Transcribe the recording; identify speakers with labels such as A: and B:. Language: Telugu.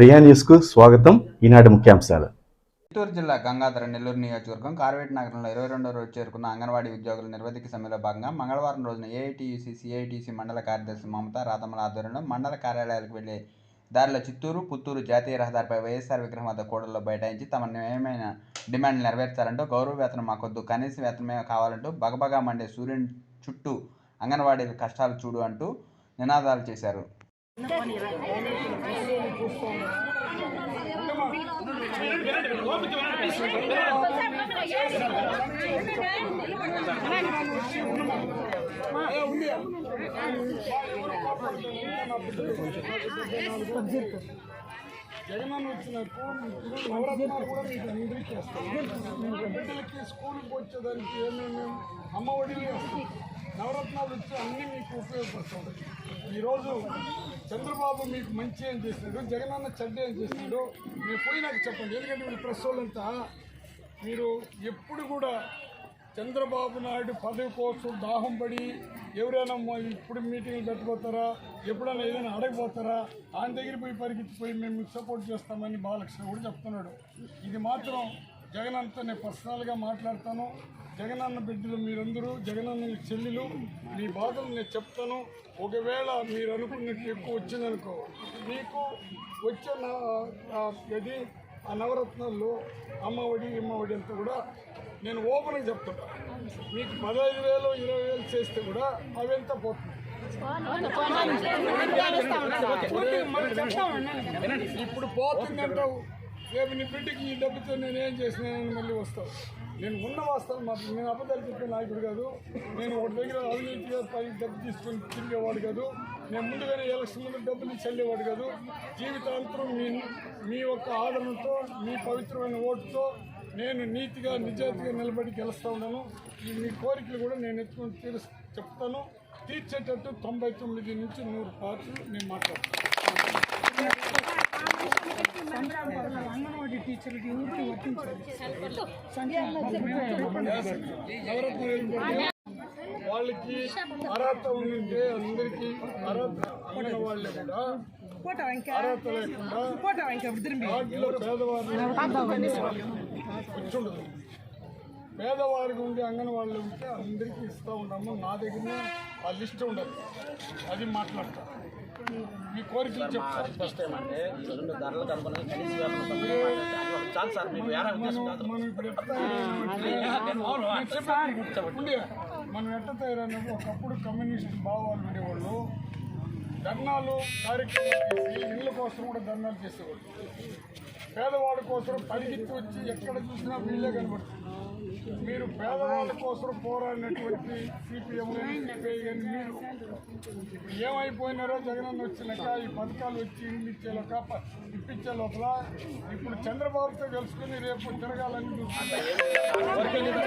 A: ప్రియా న్యూస్కు స్వాగతం. ఈనాటి ముఖ్యాంశాలు.
B: చిత్తూరు జిల్లా గంగాధర నెల్లూరు నియోజకవర్గం కార్వేట్ నగరంలో ఇరవై రెండో రోజు చేరుకున్న అంగన్వాడీ ఉద్యోగుల నిర్వధిక సమ్మెలో భాగంగా మంగళవారం రోజున ఏఐటీయూసీ సిఐటీసీ మండల కార్యదర్శి మమత రాతమ్మల ఆధ్వర్యంలో మండల కార్యాలయాలకు వెళ్ళే దారిలో చిత్తూరు పుత్తూరు జాతీయ రహదారిపై వైఎస్ఆర్ విగ్రహం వద్ద కూడల్లో బైఠాయించి తమ న్యాయమైన డిమాండ్లు నెరవేర్చాలంటూ గౌరవ వేతనం మాకొద్దు కనీస వేతనమే కావాలంటూ బగబగా మండే సూర్యుని చుట్టూ అంగన్వాడీల కష్టాలు చూడు అంటూ నినాదాలు చేశారు.
C: జగనన్న వచ్చినప్పుడు నవరత్నాలు కూడా మీకు అందరికీ బిడ్డలకి స్కూల్కి వచ్చేదానికి ఏమేమి అమ్మ ఒడిలు నవరత్నాలు వచ్చి అన్నీ మీకు ఉపయోగపడుతుంది ఈరోజు చంద్రబాబు మీకు మంచి ఏం చేసినాడు జగనన్న చెడ్డ ఏం చేసినాడు మీరు పోయి నాకు చెప్పండి. ఎందుకంటే మీరు ప్రెస్ వాళ్ళంతా మీరు ఎప్పుడు కూడా చంద్రబాబు నాయుడు పదవి కోసం దాహం పడి ఎవరైనా మా ఇప్పుడు మీటింగ్లు పెట్టుకోతారా ఎప్పుడైనా ఏదైనా అడగపోతారా ఆయన దగ్గర పోయి పరిగెత్తిపోయి మేము మీకు సపోర్ట్ చేస్తామని బాలకృష్ణ కూడా చెప్తున్నాడు. ఇది మాత్రం జగనన్నతో నేను పర్సనల్గా మాట్లాడతాను. జగనన్న బిడ్డలు మీరందరూ జగనన్న చెల్లెలు మీ బాధలు నేను చెప్తాను. ఒకవేళ మీరు అనుకున్నట్టు ఎక్కువ వచ్చిందనుకో మీకు వచ్చే ఇది ఆ నవరత్నాల్లో అమ్మఒడి ఇమ్మఒడి అంతా కూడా నేను ఓపెన్గా చెప్తున్నా మీకు పదహైదు వేలు ఇరవై వేలు చేస్తే కూడా అవంతా పోతుంది? ఇప్పుడు పోతుంది అంటావు రేపు నీ బిడ్డకి ఈ డబ్బుతో నేను ఏం చేసినానని మళ్ళీ వస్తావు. నేను ఉన్న వాస్తవం మాత్రం నేను అబద్ధాలు చెప్పే నాయకుడు కాదు. నేను ఒక దగ్గర అవినీతిగా పై డబ్బు తీసుకొని తిరిగేవాడు కాదు. నేను ముందుగానే ఎలక్షన్ ముందు డబ్బులు చెల్లేవాడు కాదు. జీవితాంతరం మీ మీ యొక్క ఆదరణతో మీ పవిత్రమైన ఓటుతో నేను నీతిగా నిజాయితీగా నిలబడి గెలుస్తూ ఉన్నాను. ఈ మీ కోరికలు కూడా నేను ఎత్తుకొని తీరు చెప్తాను. తీర్చేటట్టు తొంభై తొమ్మిది నుంచి నూరు పాటలు నేను మాట్లాడతాను. అంగన్వాడీ టీచర్లకి ఎవరికి వర్తించాలి వాళ్ళకి అర్హత ఉంటే అందరికీ అర్హత ఉన్న వాళ్ళే కూడా అర్హత లేకుండా వాటిలో కూర్చుండదు. పేదవారికి ఉండే అంగన్వాళ్ళు ఉంటే అందరికీ ఇస్తూ ఉన్నాము. నా దగ్గర ఆ లిస్ట్ ఉండదు. అది మాట్లాడతా మీ కోరికలు చెప్తాను
D: ఫస్ట్ టైం అంటే రెండు ధరలకు అనుగుణంగా కనీస వేతనం సంబంధం మాట్లాడితే అది చాలు సార్ మీకు వేరే ఉద్దేశం కాదు.
C: మనం ఇప్పుడు ఎట్ట తయారన్నప్పుడు ఒకప్పుడు కమ్యూనిస్ట్ భావాలు ఉండేవాళ్ళు. ధర్నాలు కార్యక్రమాలు చేసి ఇళ్ళ కోసం కూడా ధర్నాలు చేసేవాళ్ళు. పేదవాళ్ళ కోసం పరిగెత్తి వచ్చి ఎక్కడ చూసినా వీళ్ళే కనబడుతుంది మీరు పేదవాళ్ళ కోసం పోరాడినటువంటి సిపిఎం సిపిఐ మీరు ఏమైపోయినారో జగనన్న వచ్చినాక ఈ పథకాలు వచ్చి ఇచ్చే లోక ప- ఇప్పించే లోపల ఇప్పుడు చంద్రబాబుతో కలుసుకుని రేపు తిరగాలని చూస్తున్నారు.